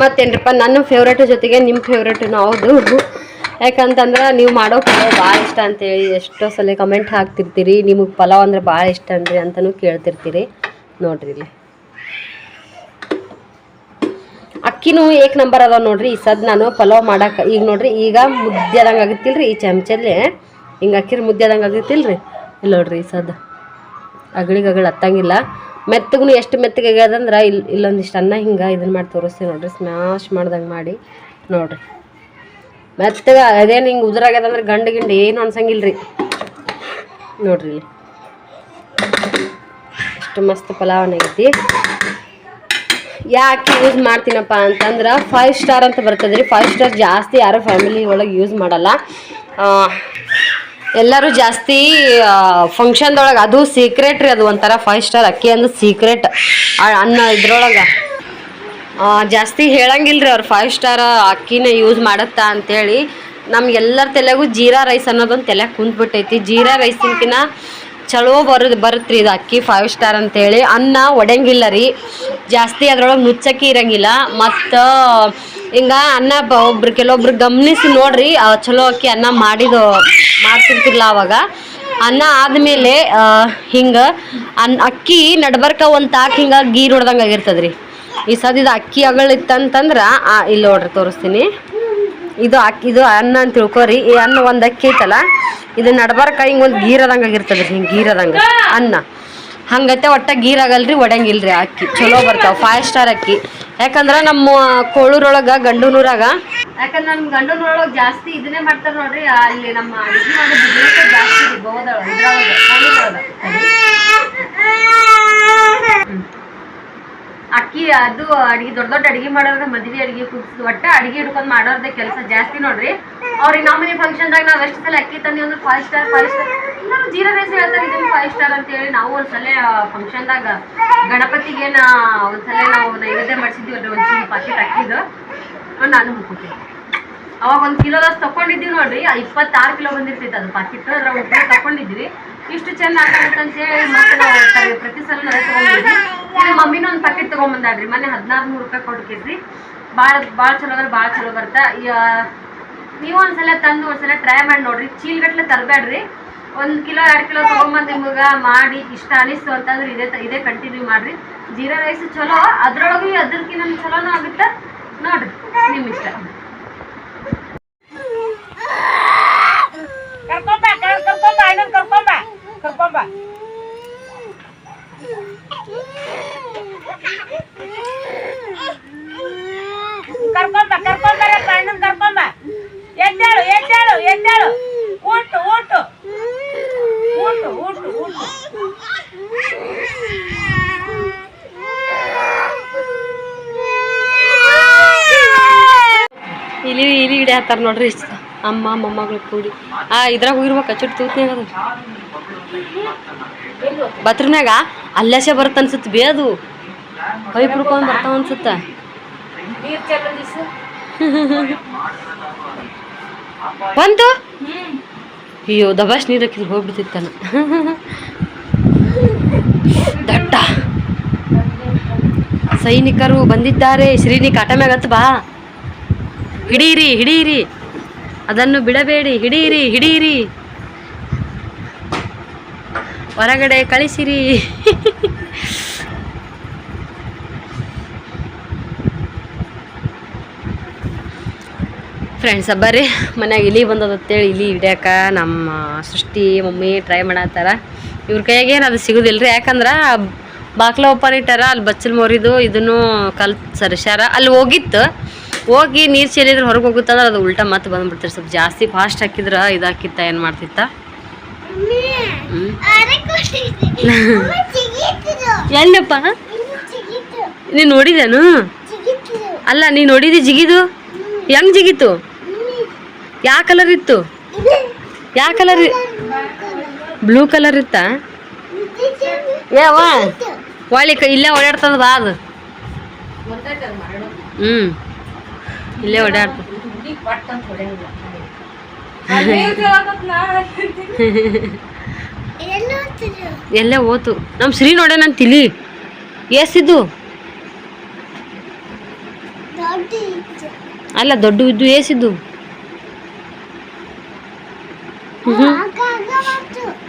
ಮತ್ತೇನ್ರಪ್ಪ, ನನ್ನ ಫೇವ್ರೇಟ್ ಜೊತೆಗೆ ನಿಮ್ಮ ಫೇವ್ರೇಟುನು ಹೌದು. ಯಾಕಂತಂದ್ರೆ ನೀವು ಮಾಡೋ ಪಲಾವ್ ಭಾಳ ಇಷ್ಟ ಅಂತೇಳಿ ಎಷ್ಟೋ ಸಲ ಕಮೆಂಟ್ ಹಾಕ್ತಿರ್ತೀರಿ. ನಿಮಗೆ ಪಲಾವ್ ಅಂದ್ರೆ ಭಾಳ ಇಷ್ಟ ಅನ್ರಿ ಅಂತಲೂ ಕೇಳ್ತಿರ್ತೀರಿ. ನೋಡ್ರಿ ಇಲ್ಲಿ. ಅಕ್ಕಿನೂ ಏಕ್ ನಂಬರ್ ಅದಾವ ನೋಡ್ರಿ. ಈ ಸದ್ ನಾನು ಪಲಾವ್ ಮಾಡಕ್ಕೆ ಈಗ ನೋಡ್ರಿ, ಈಗ ಮುದ್ದೆ ಆದಂಗೆ ಆಗುತ್ತಿಲ್ರಿ ಈ ಚಮಚಲ್ಲಿ. ಹಿಂಗೆ ಅಕ್ಕಿರಿ ಮುದ್ದೆ ಆದಂಗೆ ಆಗೈತಿಲ್ರಿ ಇಲ್ಲ ನೋಡ್ರಿ ಸದ ಅಗಳಿಗೆ ಅಗಳು ಹತ್ತಂಗಿಲ್ಲ. ಮೆತ್ತಗೂ ಎಷ್ಟು ಮೆತ್ತಗೆ ಆಗ್ಯದಂದ್ರೆ ಇಲ್ಲಿ ಇಲ್ಲೊಂದಿಷ್ಟು ಅನ್ನ ಹಿಂಗೆ ಇದನ್ನು ಮಾಡಿ ತೋರಿಸ್ತೀವಿ ನೋಡ್ರಿ. ಸ್ಮ್ಯಾಶ್ ಮಾಡ್ದಂಗೆ ಮಾಡಿ ನೋಡ್ರಿ. ಮೆತ್ತಗೆ ಅದೇನು ಹಿಂಗೆ ಉದುರಾಗ್ಯದಂದ್ರೆ ಗಂಡು ಗಿಂಡು ಏನು ಅನ್ಸಂಗಿಲ್ರಿ. ನೋಡ್ರಿ ಇಲ್ಲಿ. ಎಷ್ಟು ಮಸ್ತ್ ಪಲಾವ್ ಆಗೈತಿ. ಯಾಕೆ ಯೂಸ್ ಮಾಡ್ತೀನಪ್ಪ ಅಂತಂದ್ರೆ ಫೈವ್ ಸ್ಟಾರ್ ಅಂತ ಬರ್ತದೆ ಫೈವ್ ಸ್ಟಾರ್ ಜಾಸ್ತಿ ಯಾರೋ ಫ್ಯಾಮಿಲಿ ಒಳಗೆ ಯೂಸ್ ಮಾಡಲ್ಲ. ಎಲ್ಲರೂ ಜಾಸ್ತಿ ಫಂಕ್ಷನ್ದೊಳಗೆ ಅದು ಸೀಕ್ರೆಟ್ ರೀ ಅದು ಒಂಥರ ಫೈವ್ ಸ್ಟಾರ್ ಅಕ್ಕಿ ಅಂದ್ರೆ ಸೀಕ್ರೆಟ್ ಅನ್ನ ಇದ್ರೊಳಗೆ. ಜಾಸ್ತಿ ಹೇಳಂಗಿಲ್ಲ ರೀ ಅವ್ರು ಫೈವ್ ಸ್ಟಾರ್ ಅಕ್ಕಿನ ಯೂಸ್ ಮಾಡುತ್ತಾ ಅಂತೇಳಿ. ನಮ್ಗೆಲ್ಲರ ತಲೆಗೂ ಜೀರಾ ರೈಸ್ ಅನ್ನೋದೊಂದು ತಲೆ ಕುಂತ್ಬಿಟ್ಟೈತಿ. ಜೀರಾ ರೈಸಿನ್ಕಿನ ಚಲೋ ಬರೋದು ಬರುತ್ತೆ ಇದು ಅಕ್ಕಿ ಫೈವ್ ಸ್ಟಾರ್ ಅಂತೇಳಿ. ಅನ್ನ ಒಡೆಯಂಗಿಲ್ಲ ರೀ. ಜಾಸ್ತಿ ಅದ್ರೊಳಗೆ ಮುಚ್ಚಕ್ಕಿ ಇರಂಗಿಲ್ಲ. ಮತ್ತು ಹಿಂಗ ಅನ್ನ ಒಬ್ರು ಕೆಲವೊಬ್ರು ಗಮನಿಸಿ ನೋಡ್ರಿ ಚಲೋ ಅಕ್ಕಿ ಅನ್ನ ಮಾಡಿದ ಮಾಡ್ತಿರ್ತಿಲ್ಲ ಅವಾಗ. ಅನ್ನ ಆದಮೇಲೆ ಹಿಂಗೆ ಅನ್ ಅಕ್ಕಿ ನಡ್ಬರ್ಕ ಒಂದು ತಾಕ್ ಹಿಂಗೆ ಗೀರ್ ಹೊಡ್ದಂಗೆ ಆಗಿರ್ತದ್ರಿ. ಈ ಸದ್ ಇದು ಅಕ್ಕಿ ಅಗಳಿತ್ತಂತಂದ್ರೆ ಇಲ್ಲಿ ನೋಡ್ರಿ ತೋರಿಸ್ತೀನಿ. ಇದು ಅಕ್ಕಿ ಇದು ಅನ್ನ ಅಂತ ತಿಳ್ಕೊರಿ. ಈ ಅನ್ನ ಒಂದು ಅಕ್ಕಿ ಐತಲ್ಲ, ಇದು ನಡ್ಬಾರ್ಕ ಹಿಂಗೆ ಒಂದು ಗೀರದಂಗೆ ಆಗಿರ್ತದ್ರಿ, ಹಿಂಗೆ ಗೀರದಂಗೆ ಅನ್ನ. ಹಂಗತ್ತೆ ಒಟ್ಟ ಗೀರ್ ಆಗಲ್ರಿ ಒಡಂಗಿಲ್ರಿ ಅಕ್ಕಿ. ಚಲೋ ಬರ್ತಾವ ಫೈವ್ ಸ್ಟಾರ್ ಅಕ್ಕಿ. ಯಾಕಂದ್ರೆ ನಮ್ಮ ಕೋಳೂರೊಳಗ, ಗಂಡನೂರಾಗ ಯಾಕಂದ್ರೆ ನಮ್ಮ ಗಂಡನೂರೊಳಗೆ ಜಾಸ್ತಿ ಇದನ್ನೇ ಮಾಡ್ತಾರೆ ನೋಡ್ರಿ ಅಲ್ಲಿ ನಮ್ಮ ಜಾಸ್ತಿ ರೀ ಗೋವಾದೊಳಗೆ ಇದ್ರೊಳಗೆ ಕೋಳೂರೊಳಗೆ. ಹ್ಮ್. ಅಕ್ಕಿ ಅದು ಅಡಿಗೆ, ದೊಡ್ಡ ದೊಡ್ಡ ಅಡಿಗೆ ಮಾಡೋದ್ರೆ ಮದ್ವೆ ಅಡಿಗೆ ಕುಗ್ಸ್ ಒಟ್ಟ ಅಡಿಗೆ ಹಿಡ್ಕೊಂಡು ಮಾಡೋರ್ದ ಕೆಲಸ ಜಾಸ್ತಿ ನೋಡ್ರಿ. ಅವ್ರಿಗೆ ನಮ್ಮನೆ ಫಂಕ್ಷನ್ದಾಗ ನಾವ್ ಎಷ್ಟು ಸಲ ಅಕ್ಕಿ ತಂದಿ ಒಂದು ಫೈವ್ ಸ್ಟಾರ್ ಫೈವ್ ಸ್ಟಾರ್ ನಾವು ಜೀರಾ ರೈಸ್ ಹೇಳ್ತಾರೆ ಇದನ್ನ ಫೈವ್ ಸ್ಟಾರ್ ಅಂತ ಹೇಳಿ ನಾವು ಒಂದ್ಸಲ ಫಂಕ್ಷನ್ದಾಗ ಗಣಪತಿಗೆ ನಾ ಒಂದ್ಸಲ ನಾವು ನೈವೇದ್ಯ ಮಾಡಿಸಿದ್ವಿ ಒಂದ್ ಪಾಕೆಟ್ ಅಕ್ಕಿದು. ನಾನು ಮುಕ್ಕೋತೀನಿ ಅವಾಗ ಒಂದು ಕಿಲೋದಷ್ಟು ತಕೊಂಡಿದ್ವಿ ನೋಡ್ರಿ. ಇಪ್ಪತ್ತಾರು ಕಿಲೋ ಬಂದಿರ್ತೈತೆ ಅದು ಪಾಕಿಟ್ ಅದ್ರ ಒಬ್ಬರು ತಕೊಂಡಿದ್ವಿ ಇಷ್ಟು ಚೆಂದ ಆಗುತ್ತೆ ಅಂತ ಹೇಳಿ ಮತ್ತೆ ಪ್ರತಿ ಸಲ ತಗೊಂಡಿದ್ವಿ ಮಮ್ಮಿನ ಒಂದು ಪ್ಯಾಕೆಟ್ ತಗೊಂಬಂದಾಡ್ರಿ ಮೊನ್ನೆ ಹದಿನಾರು ನೂರು ರೂಪಾಯಿ ಕೊಡ್ತಿದ್ರಿ ಭಾಳ ಭಾಳ ಚಲೋ ಅಂದ್ರೆ ಭಾಳ ಚಲೋ ಬರ್ತಾ ನೀವು ಒಂದ್ಸಲ ತಂದು ಒಂದ್ಸಲ ಟ್ರೈ ಮಾಡಿ ನೋಡ್ರಿ. ಚೀಲ್ಗಟ್ಲೆ ತರಬೇಡ್ರಿ. ಒಂದು ಕಿಲೋ ಎರಡು ಕಿಲೋ ತೊಗೊಂಬಂದು ನಿಮಗೆ ಮಾಡಿ ಇಷ್ಟ ಅನಿಸ್ತು ಅಂತಂದ್ರೆ ಇದೇ ಇದೇ ಕಂಟಿನ್ಯೂ ಮಾಡ್ರಿ. ಜೀರಾ ರೈಸ್ ಚಲೋ. ಅದ್ರೊಳಗೂ ಅದ್ರಕ್ಕಿಂತ ಚಲೋನೂ ಆಗುತ್ತೆ. ನೋಡ್ರಿ ನಿಮ್ಮ ಇಷ್ಟ ಕರ್ಕೊಂಬ ಕರ್ಕೊಂಬ ಕರ್ಕೊಂಬರಪ್ಪ ಅಣ್ಣನ್ ಕರ್ಕೊಂಬ ಎದ್ದೇಳು ಎದ್ದೇಳು ಎದ್ದೇಳು ಊಟು ಊಟು ಊಟು ಊಟು ಊಟು ಇಲಿ ಇಲಿ ಹಿಡಿ ಹಾಕ್ತಾರ ನೋಡ್ರಿ ಅಮ್ಮ, ಮೊಮ್ಮಗಳು ಕೂಡಿ. ಆ, ಇದ್ರಾಗ ಹೋಗಿರ್ಬೇಕು ಚುಟ್ಟು ತೂತ್ನಾಗ ಅದು ಬತ್ರಿನಾಗ ಅಲ್ಲಸೆ ಬರುತ್ತೆ ಅನ್ಸುತ್ತೆ ಬೇ ಅದು. ಪೈಪ್ ಹುಡ್ಕೊಂಡು ಬರ್ತಾವ ಅನ್ಸುತ್ತ. ಬಂತು? ಅಯ್ಯೋ ದಬಾಶ್ ನೀರು ಹಾಕಿದ್ರೆ ಹೋಗ್ಬಿಡ್ತಿತ್ತಾನ ದಟ್ಟ. ಸೈನಿಕರು ಬಂದಿದ್ದಾರೆ. ಶ್ರೀನಿ ಕಾಟ ಮ್ಯಾಗತ್ ಬಾ. ಹಿಡೀರಿ ಹಿಡೀರಿ. ಅದನ್ನು ಬಿಡಬೇಡಿ, ಹಿಡೀರಿ ಹಿಡೀರಿ. ಹೊರಗಡೆ ಕಳಿಸಿರಿ. ಫ್ರೆಂಡ್ಸ್ ಬರ್ರಿ. ಮನ್ಯಾಗ ಇಲಿ ಬಂದದ ಅಂತೇಳಿ ಇಲಿ ಹಿಡ್ಯಾಕ ನಮ್ಮ ಸೃಷ್ಟಿ, ಮಮ್ಮಿ ಟ್ರೈ ಮಾಡತ್ತಾರ ಇವ್ರ ಕೈಯಾಗ ಏನು ಅದು ಸಿಗೋದಿಲ್ಲ ರೀ ಯಾಕಂದ್ರೆ ಬಾಕ್ಲ ಓಪನ್ ಇಟ್ಟಾರ ಅಲ್ಲಿ ಬಚ್ಚಲ್ ಮೋರಿದು ಇದನ್ನು ಕಲ್ ಸರಿಸ್ಯಾರ. ಅಲ್ಲಿ ಹೋಗಿತ್ತು. ಹೋಗಿ ನೀರು ಚೆಲ್ಲಿದ್ರೆ ಹೊರಗೆ ಹೋಗುತ್ತಂದ್ರೆ ಅದು ಉಲ್ಟಾ ಮತ್ತೆ ಬಂದ್ಬಿಡ್ತಾರೆ ಸ್ವಲ್ಪ ಜಾಸ್ತಿ ಫಾಸ್ಟ್ ಹಾಕಿದ್ರೆ ಇದಾಕಿತ್ತ ಏನು ಮಾಡ್ತಿತ್ತ? ಹ್ಮ್. ಎಲ್ಲಪ್ಪ ನೀನು ನೋಡಿದೇನು ಅಲ್ಲ ನೀ ನೋಡಿದಿ ಜಿಗಿದು? ಹೆಂಗ್ ಜಿಗಿತು? ಯಾವ ಕಲರ್ ಇತ್ತು? ಯಾವ ಕಲರ್ ಬ್ಲೂ ಕಲರ್ ಇತ್ತಾ? ಏವ ಒಳ್ಳೆ ಇಲ್ಲೇ ಓಡಾಡ್ತದ ಬಾ ಅದು. ಹ್ಞೂ ಇಲ್ಲೇ ಓಡಾಡ್ತು ಎಲ್ಲೇ ಓತು. ನಮ್ಮ ಶ್ರೀ ನೋಡೆ ನಾನು ತಿಳಿ. ಏಸಿದ್ದು ಅಲ್ಲ, ದೊಡ್ಡ ಇದ್ದು ಏಸಿದ್ದು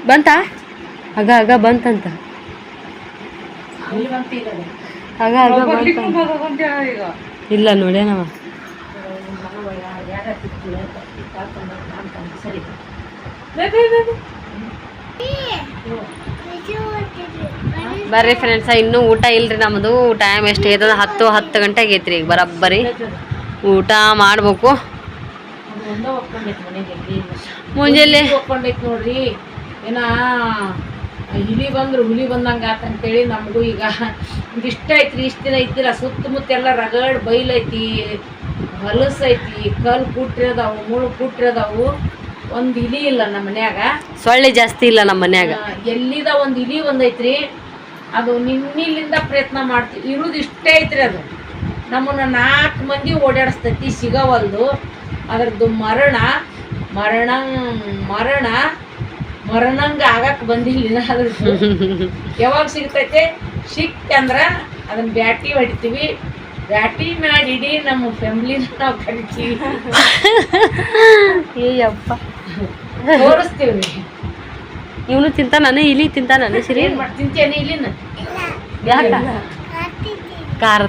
ಬಂತ? ಆಗ ಆಗ ಬಂತಂತ. ಆಗ ಆಗ ಬಂತ. ಇಲ್ಲ, ನೋಡ್ಯಾನವ. ಬರ್ರಿ ಫ್ರೆಂಡ್ಸ ಇನ್ನೂ ಊಟ ಇಲ್ರಿ ನಮ್ಮದು ಟೈಮ್ ಎಷ್ಟು ಐತದ ಹತ್ತು ಹತ್ತು ಗಂಟೆ ಆಗೈತ್ರಿ ಈಗ ಬರಬ್ಬರಿ. ಊಟ ಮಾಡ್ಬೇಕು. ಮುಂಜಾನೆ ಒಪ್ಕೊಂಡೈತಿ ನೋಡ್ರಿ ಏನ, ಹುಲಿ ಬಂದ್ರು, ಹುಲಿ ಬಂದಂಗ ಆತಂತೇಳಿ ನಮಗೂ ಈಗ ಇಷ್ಟ ಐತ್ರಿ ಇಷ್ಟ ದಿನ ಇದ್ದಿಲ್ಲ. ಸುತ್ತಮುತ್ತ ಎಲ್ಲ ರಗಡ್ ಬೈಲೈತಿ, ಹೊಲಸೈತಿ ಐತಿ ಕಲ್ ಕುಟ್ಟಿರೋದಾವು ಮುಳು ಕುಟ್ಟಿರೋದಾವು ಒಂದ್ ಇಲಿ ಇಲ್ಲ ನಮ್ಮ ಮನ್ಯಾಗ. ಸೊಳ್ಳೆ ಜಾಸ್ತಿ ಇಲ್ಲ ನಮ್ಮ ಮನ್ಯಾಗ. ಎಲ್ಲಿದ ಒಂದ್ ಇಲಿ ಒಂದೈತ್ರಿ ಅದು ನಿನ್ನಿಲಿಂದ ಪ್ರಯತ್ನ ಮಾಡ್ತೀವಿ ಇರುದು ಇಷ್ಟೇ ಐತ್ರಿ ಅದು. ನಮ್ಮನ್ನ ನಾಲ್ಕು ಮಂದಿ ಓಡಾಡಿಸ್ತೈತಿ ಸಿಗವಲ್ದು. ಅದ್ರದ್ದು ಮರಣ ಮರಣ ಮರಣ ಮರಣಂಗ ಆಗಕ್ ಬಂದಿಲ್ಲ ಅದ್ರದ್ದು. ಯಾವಾಗ ಸಿಗ್ತೈತೆ? ಸಿಕ್ತಂದ್ರ ಅದನ್ನ ಬ್ಯಾಟಿ ಹೊಡಿತೀವಿ. ಬ್ಯಾಟಿ ಮಾಡಿ ಇಡೀ ನಮ್ಮ ಫ್ಯಾಮ್ಲಿನ ನಾವು ಕರಿತೀವಿ. ಏಯಪ್ಪ ತೋರಿಸ್ತೀವಿ. ಇವನು ತಿಂತಾನ ಇಲಿ ತಿಂತಾನ ಸಿರಿ. ತಿಂತೇನೆ ಇಲ್ಲಿನ ಯಾಕ? ಖಾರ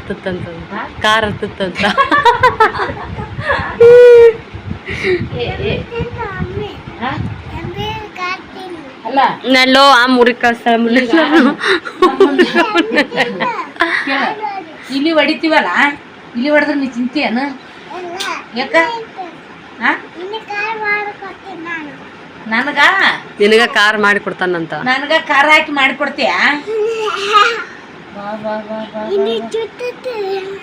ನಲ್ಲೋ ಆ ಮುರಿ ಕಳ್ಸ್ತಾಳ ಇಲ್ಲಿ ಹೊಡಿತೀವಲ್ಲ? ಇಲ್ಲಿ ಹೊಡೆದ್ರೆ ನೀ ಚಿಂತೆಯನ ಯಾಕ? ಹಾ? ನನಗ? ನಿನಗ ಕಾರ್ ಮಾಡಿ ಕೊಡ್ತಾನಂತ. ನನಗ ಖಾರ ಹಾಕಿ ಮಾಡಿಕೊಡ್ತೀಯ ಬಾ ಬಾ ಬಾ ಬಾ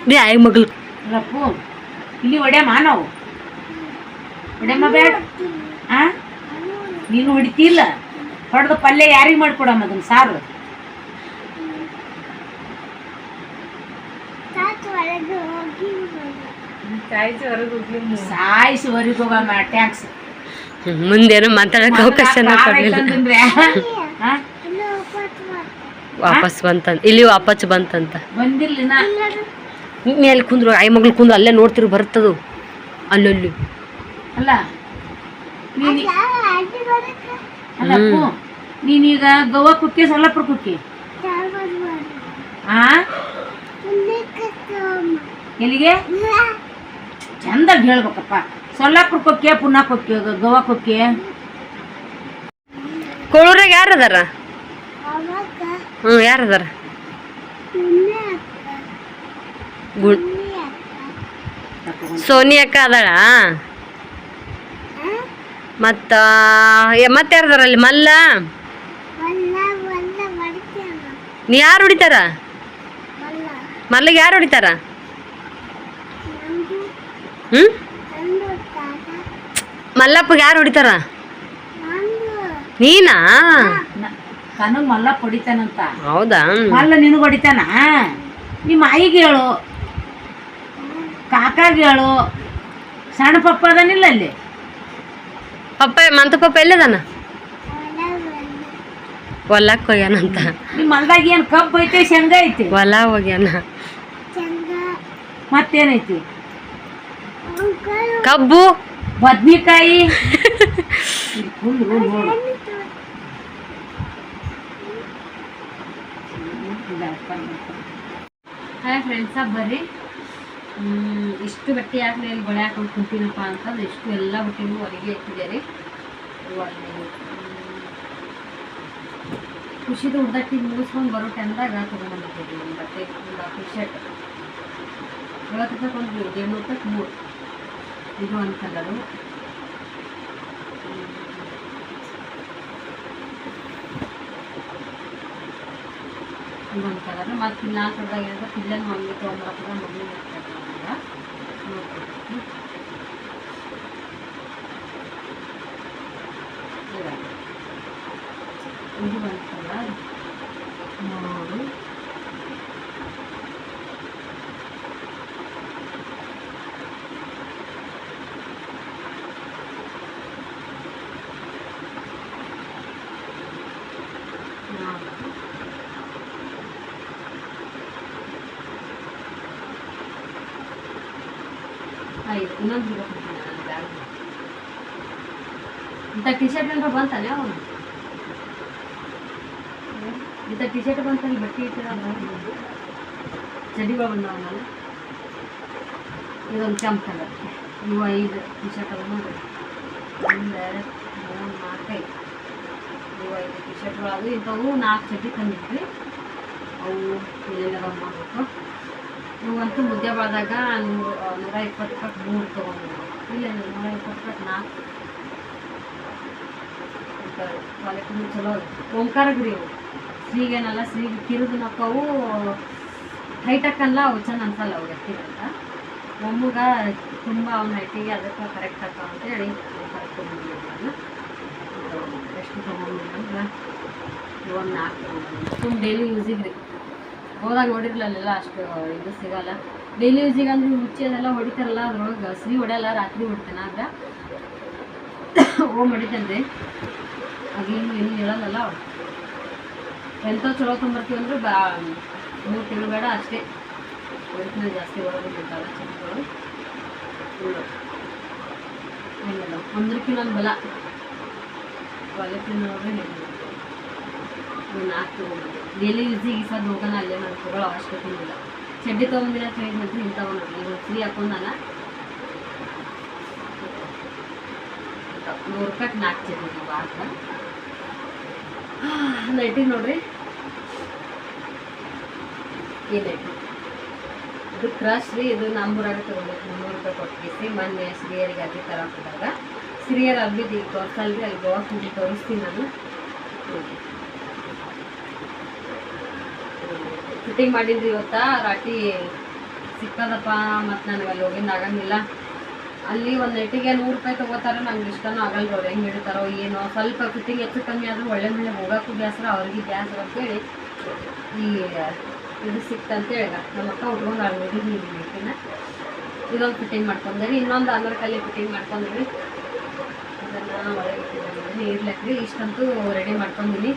ರೀ ಆಯ್ ಮಗಳು. ರಪ್ಪು ಇಲ್ಲಿ ಹೊಡ್ಯಮ್ಮ ನಾವು. ಹೊಡ್ಯಮ್ಮ ಬೇಡ. ಆ? ನೀನು ಹೊಡಿತಿಲ್ಲ ಹೊಡೆದು ಪಲ್ಯ ಯಾರಿಗೆ ಮಾಡ್ಕೊಡಮ್ಮ ಅದನ್ನ? ಸಾರು. ಸಾಯಿಸಿ ಹೊರಗೆ ಹೋಗಮ್ಮ ಟ್ಯಾಂಕ್ಸ್ ಮುಂದೇನು ಮಾತಾಡಕ್ ಅವಕಾಶನ ಕೊಡ್ಲಿಲ್ಲ. ವಾಪಸ್ ಬಂತಂತ ಇಲ್ಲಿ ವಾಪಸ್ ಬಂತಂತ. ಬಂದಿಲ್ಲ ನಾ. ಮೇಲೆ ಕುಂದ್ರು ಐ ಮಗಳು ಕುಂದ್ರು ಅಲ್ಲೇ ನೋಡ್ತಿರು ಬರ್ತದು ಅಲ್ಲಲ್ಲಿ. ಅಲ್ಲ ನೀನೀಗ ಗೋವಾ ಕುಕ್ಕೆ ಸೊಲ್ಲಾಪುರ ಕುಕ್ಕಿ ಎಲ್ಲಿಗೆ? ಚಂದಾಗಿ ಹೇಳ್ಬೇಕಪ್ಪ. ಸೊಲ್ಲಾಪುರ ಕೊಕ್ಕೆ ಪುನಃ ಕೊಕ್ಕೆ ಗೋವಾ ಕೊಕ್ಕೆ ಕೋಳೂರಾಗ ಯಾರು ಅದಾರ? ಹ್ಞೂ ಯಾರು ಅದಾರ? ಗುಡ್ ಸೋನಿ ಅಕ್ಕ ಅದಾಳ? ಮತ್ತ ಮತ್ತೆ ಯಾರು ಅದಾರ ಅಲ್ಲಿ? ಮಲ್ಲ? ನೀ ಯಾರು ಹೊಡಿತಾರ? ಮಲ್ಲಿಗೆ ಯಾರು ಹೊಡಿತಾರ? ಹ್ಞೂ ಮಲ್ಲಪ್ಪಗೆ ಯಾರು ಹೊಡಿತಾರ? ನೀನಾ? ಕನು ಮಲ್ಲಪ್ಪ ಹೊಡಿತಾನಂತ. ಹೌದಾ? ಮಲ್ಲ ನಿನಗೆ ಹೊಡಿತಾನ? ನಿಮ್ಮ ಆಯಿಗೆ ಹೇಳು. ಕಾಕಾಗೆ ಹೇಳು. ಸಣ್ಣ ಪಪ್ಪ ಅದನಿಲ್ಲ ಅಲ್ಲಿ? ಪಪ್ಪ ಮಂತ ಪಪ್ಪ ಎಲ್ಲದಾನ? ಹೊಲಕ್ಕೆ ಹೋಗ್ಯಾನಂತ. ನಿಮ್ಮ ಹೊಲ್ದಾಗ ಏನು ಕಬ್ಬು ಐತೆ ಶೇಂಗ ಐತಿ? ಹೊಲ ಹೋಗ್ಯಾನ. ಮತ್ತೇನೈತಿ? ಕಬ್ಬು? ಬದ್ನಿಕಾಯಿ. ಹಾಯ್ ಫ್ರೆಂಡ್ಸ ಬರ್ರಿ. ಇಷ್ಟು ಬಟ್ಟೆ ಯಾಕೆ ಇಲ್ಲಿ ಗೊಳೆ ಹಾಕೊಂಡು ಕುಂತೀನಪ್ಪ ಅಂತಂದ್ರೆ ಇಷ್ಟು ಎಲ್ಲ ಬಟ್ಟೆನೂ ಹೊರಗೆ ಇಟ್ಟಿದೆ ರೀ ಖುಷಿದು ಉದ್ದಟ್ಟಿ ಮುಗಿಸ್ಕೊಂಡು ಬರೋ ಟೈಮ್ದಾಗ ತೊಗೊಂಡ್ಬಂದಿದ್ದೀವಿ ಒಂದು ಬಟ್ಟೆ ಒಂದು ಇವತ್ತು ರೂಪಾಯಿ ಮೂರು. ఇదిగోని కలరు. ఇదిగోని కలరు. మా పిల్ల ಕಡೆದಾಗ పిల్లలు మమ్మీ తోమకుండా మమ్మీ మాట్లాడుతున్నారా ఇది వన్ ಇನ್ನೊಂದು ಹೀರೋ ಇಂಥ ಟಿ ಶರ್ಟ್ ಏನಾರ ಬಂತಾನೆ ಅವನು ಇಂಥ ಟಿ ಶರ್ಟ್ ಬಂತಾನೆ ಬಟ್ಟೆ ಇಟ್ಟಿರೋ ಚಡಿಗಳು ಬಂದವ ನಾನು ಇದೊಂದು ಕೆಂಪು ಕಲರ್ ಇವು ಐದು ಟಿ ಶರ್ಟ್ ಅವ ನೋಡಿ. ಒಂದು ಮೂರು, ನಾಲ್ಕೈದು. ಇವು ಐದು ಟಿ ಶರ್ಟ್ಗಳು ಅದು ಇಂಥವು ನಾಲ್ಕು ಚಡ್ಡಿ ತಂದಿದ್ವಿ. ಅವು ಇಲ್ಲೆಲ್ಲ ಮಾಡಬೇಕು ಇವಂತೂ ಮುದ್ದೆ ಬಾದಾಗ ನೂರು ನೂರ ಇಪ್ಪತ್ತು ರೂಪಾಯಿ ಮೂರು ತೊಗೊಂಡು ಇಲ್ಲ ನೂರ ಇಪ್ಪತ್ತು ರೂಪಾಯಿ ನಾಲ್ಕು ಕ್ವಾಲಿಟಿನೂ ಚಲೋ ಓಂಕಾರಗ್ರಿ ಓಂಕಾರ ಅವು ಸಿಗೇನಲ್ಲ ಶ್ರೀಗೆ ಕಿರಿದು ನಕ್ಕವು ಹೈಟ್ ಹಾಕಲ್ಲ, ಅವು ಚೆನ್ನ ಅನ್ಸಲ್ಲ ಅವು ಎತ್ತಿರಂತ ಒಮ್ಮಗ ತುಂಬ ಅವ್ನ ಹೈಟಿಗೆ ಅದಕ್ಕೆ ಕರೆಕ್ಟ್ ಹಾಕ ಅಂತೇಳಿ ಕರೆಕ್ಟ್ ಎಷ್ಟು ಅಂದ್ರೆ ಒಂದು ನಾಲ್ಕು ತುಂಬ ಡೈಲಿ ಯೂಸಿಗೆ ರೀ. ಹೋದಾಗ ನೋಡಿರಲಿಲ್ಲ ಅಷ್ಟು ಇದು ಸಿಗಲ್ಲ. ಡೈಲಿ ಯೂಸಿಗೆ ಅಂದ್ರೆ ಹುಚ್ಚಿ ಅದೆಲ್ಲ ಹೊಡಿತಾರಲ್ಲ ಅದ್ರೊಳಗೆ ಸಿಹಿ ಹೊಡೆಯಲ್ಲ, ರಾತ್ರಿ ಹೊಡಿತೇನೆ ಆಗ. ಹೋಗಿ ಹೊಡಿತೇನೆ ರೀ ಅದೇನು ಏನು ಹೇಳಲ್ಲ ಎಂಥ ಚಲೋ ತೊಂಬರ್ತೀವಿ ಅಂದ್ರೆ ಬಾ ಮೂರು ತಿಂಗಳು ಬೇಡ ಅಷ್ಟೇ. ಹೊಡಿತೀನಿ ಜಾಸ್ತಿ ಒಳಗೆ ಚಂದಗಳು ಏನಿಲ್ಲ. ಒಂದಕ್ಕೆ ಬಲ. ಕ್ವಾಲಿಟಿ ನೋಡ್ರಿ ಹೇಳಿ ನಾಲ್ಕು ಡೈಲಿ ಯೂಸಿಗೆ ಸದ್ ಹೋಗೋಣ, ಅಲ್ಲೇ ನಾನು ತಗೊಳ್ಳೋ ಅವಶ್ಯಕತೆ ಇಲ್ಲ. ಚಡ್ಡಿ ತೊಗೊಂಡಿನ ಚೇಂಜ್ ಮಾಡ್ತೀನಿ ಇಂಥವು ನೋಡಿ ಇವಾಗ ಫ್ರೀ ಹಾಕೊಂಡಾನ ನೂರು ರೂಪಾಯಿ ನಾಲ್ಕು ಚಡ್ಡಿ ನಾವು ಆತ ನೈಟಿ ನೋಡ್ರಿ. ಈ ನೈಟಿ ಇದು ಕ್ರಶ್ ರೀ, ಇದು ನಮ್ಮೂರಾಗ ತಗೊಂಡಿದ್ದು. ಮುನ್ನೂರು ರೂಪಾಯಿ ಕೊಟ್ಟಿಸಿ ಮೊನ್ನೆ ಸ್ತ್ರೀಯರಿಗೆ ಅರ್ಬಿ ತಗೊಂಡಿದ್ದಾಗ ಸ್ತ್ರೀಯರು ಅರ್ಬಿ ಈಗ ತೋರಿಸಲ್ರಿ, ಅಲ್ಲಿ ಗೋವಾ ತೋರಿಸ್ತೀನಿ ನಾನು. ಫಿಟ್ಟಿಂಗ್ ಮಾಡಿದ್ರಿ ಇವತ್ತು. ರಾಟಿ ಸಿಕ್ಕದಪ್ಪ ಮತ್ತು ನನಗೆ ಅಲ್ಲಿ ಹೋಗಿಂದ ಆಗಂಗಿಲ್ಲ. ಅಲ್ಲಿ ಒಂದು ನೆಟ್ಟಿಗೆ ನೂರು ರೂಪಾಯಿ ತೊಗೋತಾರೆ, ನಂಗೆ ಇಷ್ಟನೂ ಆಗಲ್ಲ ಅವ್ರು ಹೆಂಗೆ ಹಿಡಿತಾರೋ ಏನೋ. ಸ್ವಲ್ಪ ಫಿಟ್ಟಿಂಗ್ ಹೆಚ್ಚು ಕಮ್ಮಿ ಆದರೂ ಒಳ್ಳೆ ಮೇಲೆ ಹೋಗೋಕ್ಕೂ ಬೇಸರ ಅವ್ರಿಗೆ ಬೇಸರ ಅಂತೇಳಿ ಈ, ಇದು ಸಿಕ್ತಂತೇಳಿ ನಮ್ಮ ಅಕ್ಕ ಉಟ್ಕೊಂಡು ಅಲ್ಲಿ ಹೋಗಿದ್ದೀನಿ ನೆಟ್ಟಿನ ಇದೊಂದು ಫಿಟ್ಟಿಂಗ್ ಮಾಡ್ಕೊಂಡ್ರಿ ಇನ್ನೊಂದು ಕಲ್ಲಿ ಫಿಟ್ಟಿಂಗ್ ಮಾಡ್ಕೊಂಡ್ರಿ ಅದನ್ನು ಒಳಗೆ ಇರ್ಲಕ್ರಿ ಇಷ್ಟಂತೂ ರೆಡಿ ಮಾಡ್ಕೊಂಡಿನಿ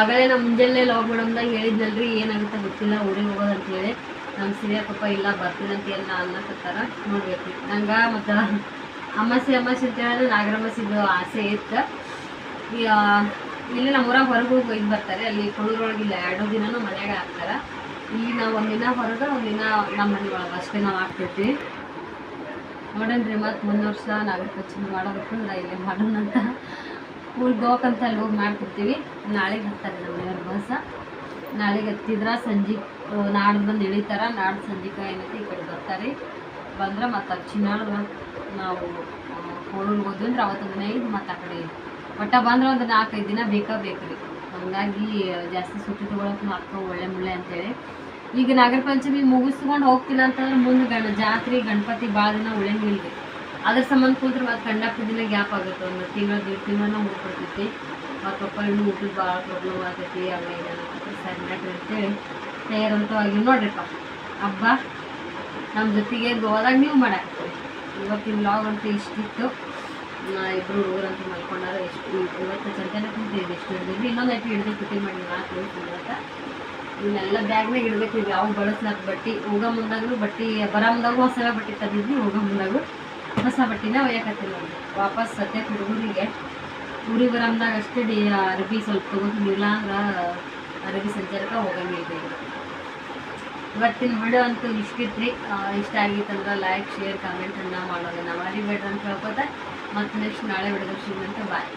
ಆಗಲೇ ನಮ್ಮ ಮುಂಜಾನೆ ಲಾಗ್ ಮೇಡಮ್ದಾಗ ಹೇಳಿದ್ನಲ್ರಿ, ಏನಾಗುತ್ತೆ ಗೊತ್ತಿಲ್ಲ, ಊರಿಗೆ ಹೋಗೋದಂತ ಅಂತೇಳಿ ನಮ್ಮ ಸಿರಿಯ ಪಪ್ಪ ಇಲ್ಲ ಅಂತ ಎಲ್ಲ ಅನ್ನಕತ್ತಾರ ನೋಡ್ಬೇಕು. ನಂಗೆ ಮತ್ತು ಅಮಾಸೆ ಅಮಾಸೆ ಅಂತ ಹೇಳಿದ್ರೆ ನಾಗರಮಾಸಿದು ಆಸೆ ಇತ್ತು. ಇಲ್ಲಿ ನಮ್ಮ ಊರಾಗ ಹೊರಗೆ ಹೋಗಿ ಒಯ್ದು ಬರ್ತಾರೆ. ಅಲ್ಲಿ ಇಲ್ಲ, ಎರಡು ದಿನನೂ ಮನೆಯಾಗ ಹಾಕ್ತಾರೆ ಇಲ್ಲಿ ನಾವು ಒಂದಿನ ಹೊರಗೆ, ಒಂದಿನ ನಮ್ಮ ಮನೆ ಒಳಗೆ, ಅಷ್ಟೇ ನಾವು ಹಾಕ್ತಿರ್ತೀವಿ ನೋಡನ್ರಿ ಮತ್ತು ಮುಂದೆ ವರ್ಷ ನಾಗರ ಪಂಚಮಿ ಮಾಡೋದಕ್ಕಂದ್ರೆ ಇಲ್ಲಿ ಮಾಡೋಣ ಹೋಗಕ್ಕಂತ ಅಲ್ಲಿ ಹೋಗಿ ಮಾಡ್ತಿರ್ತೀವಿ ನಾಳೆಗೆ ಹತ್ತಾರೆ ನಮ್ಮ ಮನೆಯವ್ರ ಬಸ್ ನಾಳೆಗೆ ಹತ್ತಿದ್ರೆ ಸಂಜೆ ನಾಡ್ದು ಬಂದು ಇಳಿತಾರ ನಾಡ್ದು ಸಂಜೆ ಏನೈತಿ ಈ ಕಡೆ ಬರ್ತಾರೆ. ಬಂದ್ರೆ ಮತ್ತು ಅಚ್ಚಿ ನಾಡ್ದು ನಾವು ಕೋಳೂರಿಗೆ ಹೋದ್ವಿ ಅಂದ್ರೆ ಅವತ್ತು ದಿನ ಇದು ಮತ್ತು ಆ ಕಡೆ ಒಟ್ಟ ಬಂದ್ರೆ ಒಂದು ನಾಲ್ಕೈದು ದಿನ ಬೇಕಾ ಬೇಕ್ರಿ ಹಂಗಾಗಿ ಜಾಸ್ತಿ ಸುಟ್ಟಿ ತೊಗೊಳಕ್ಕೆ ಮಕ್ಕಳು ಒಳ್ಳೆ ಮುಳ್ಳೆ ಅಂತೇಳಿ. ಈಗ ನಾಗರ ಪಂಚಮಿ ಮುಗಿಸ್ಕೊಂಡು ಹೋಗ್ತಿಲ್ಲ ಅಂತಂದ್ರೆ ಮುಂದೆ ಗಣ, ಜಾತ್ರೆ, ಗಣಪತಿ ಭಾಳ ದಿನ ಉಳಿಯಂಗಿಲ್ಲ ರೀ ಅದ್ರ ಸಂಬಂಧ ಕೂತ್ರೆ ಮತ್ತೆ ಕಂಡ ದಿನ ಗ್ಯಾಪ್ ಆಗುತ್ತೆ. ಒಂದು ತಿಂಗಳು ಎರಡು ತಿಂಗಳನ್ನ ಹೋಗ್ಬಿಡ್ತೈತಿ ಮತ್ತು ಪಪ್ಪ ಇನ್ನೂ ಊಟದ ಭಾಳ ಪ್ರಾಬ್ಲಮ್ ಆಗ್ತೈತಿ ಅವ ಏನಾಗುತ್ತೆ ಸರಿ ಮಾಡ್ರಿ ಅಂತೇಳಿ ತಯಾರಂತ ಆಗಿ ನೋಡ್ರಿಪ್ಪ. ಹಬ್ಬ ನಮ್ಮ ಜೊತೆಗೆ ಹೋದಾಗ ನೀವು ಮಾಡಾಕ್ತೀವಿ ಇವತ್ತಿನ ಲಾಗ್ ಅಂತೂ ಇಷ್ಟಿತ್ತು. ನಾ ಇಬ್ಬರು ಊರಂತ ಮಲ್ಕೊಂಡಾರ ಎಷ್ಟು ಇವತ್ತು ಚಂದನ ಕುಂತಿದ್ವಿ ಎಷ್ಟು ಹಿಡಿದಿದ್ವಿ. ಇನ್ನೊಂದು ಐಟಿ ಹಿಡಿದು ಕುಟ್ಟಿ ಮಾಡಿ ನಾಲ್ಕು ಇವತ್ತ ಇವನ್ನೆಲ್ಲ ಬ್ಯಾಗ್ನಾಗ ಇಡ್ಬೇಕು ಇವು ಯಾವ ಬಳಸ್ಲಾಕ ಬಟ್ಟೆ, ಹೋಗೋ ಮುಂದಾಗೂ ಬಟ್ಟೆ, ಬರೋ ಮುಂದಾಗೂ ಹೊಸ ಬಟ್ಟೆ ತಂದಿದ್ವಿ, ಹೋಗೋ ಮುಂದಾಗೂ ಹೊಸ ಬಟ್ಟೆನ ಒಯ್ಯಕತ್ತೀನಿ ನೋಡಿ ವಾಪಸ್ ಸದ್ಯಕ್ಕೆ ಹುಡುಗರಿಗೆ ಊರಿಗೆ ಬರಂದಾಗ ಅಷ್ಟೇ ಡಿ ಅರಬಿ ಸ್ವಲ್ಪ ತೊಗೋತೀನಿ ಇಲ್ಲ ಅಂದ್ರೆ ಅರಬಿ ಸಂಚಾರಕ್ಕೆ ಈಗ ಇವತ್ತಿನ ವಿಡಿಯೋ ಅಂತೂ ಇಷ್ಟಿತ್ತು ರೀ ಇಷ್ಟ ಆಗಿತ್ತಂದ್ರೆ ಲೈಕ್ ಶೇರ್ ಕಾಮೆಂಟನ್ನು ಮಾಡೋದನ್ನ ಮರಿಬೇಡ್ರಿ ಅಂತ ಹೇಳ್ಕೊತ ಮತ್ತು ನೆಕ್ಸ್ಟ್ ನಾಳೆ ವಿಡಿಯೋ ಶಿವಂತ ಬಾಯ್.